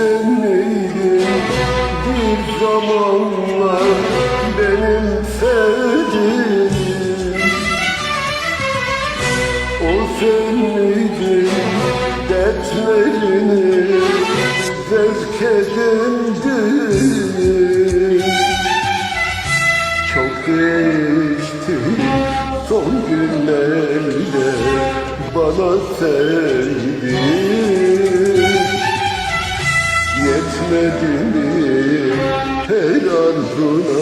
sen neydin bir zamanlar benim sevgilim O sen neydin dertlerini zevk edindin arzuna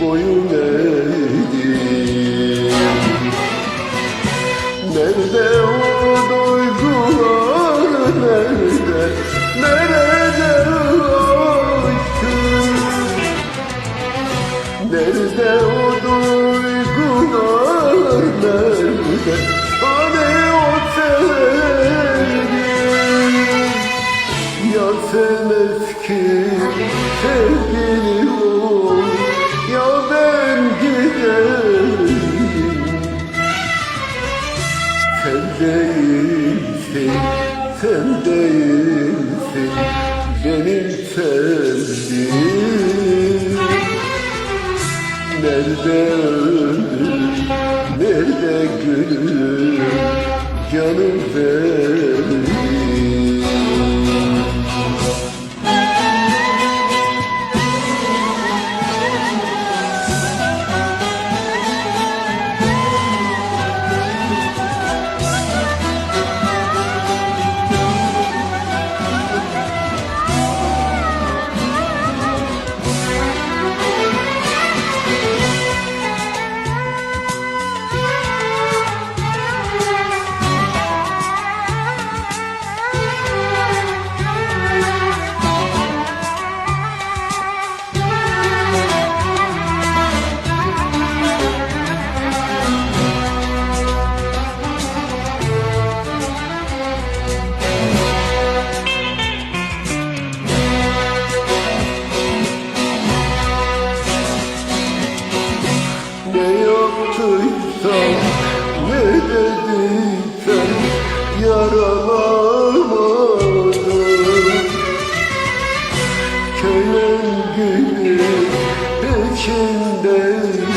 boyun eğdin Nerede o duygular nerede Nerede aşkım Nerede o duygular nerede? Hani o sevgi Ya sen eski sevgili sen değilsin, sen değilsin benim sevdiğim Nerede ömrüm, nerede gülüm, canım benim ne dediysem yaralamadım Kölen gibi içindeyim,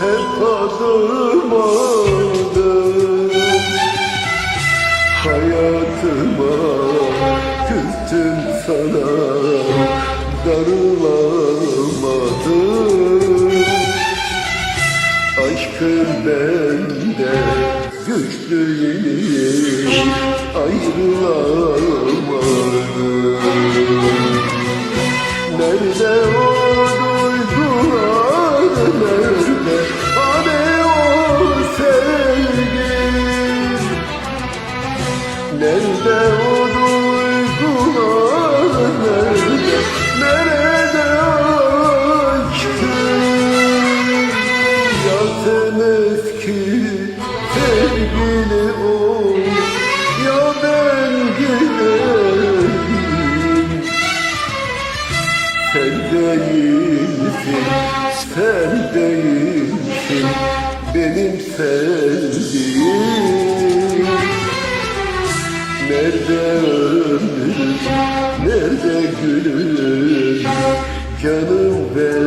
hep adım. Hayatıma küstüm sana, ayrılamadım. Nerede o duygular nerede? O sevgi Nerede Benim sevdiğim Nerede ömrüm, nerede gülüm Canım benim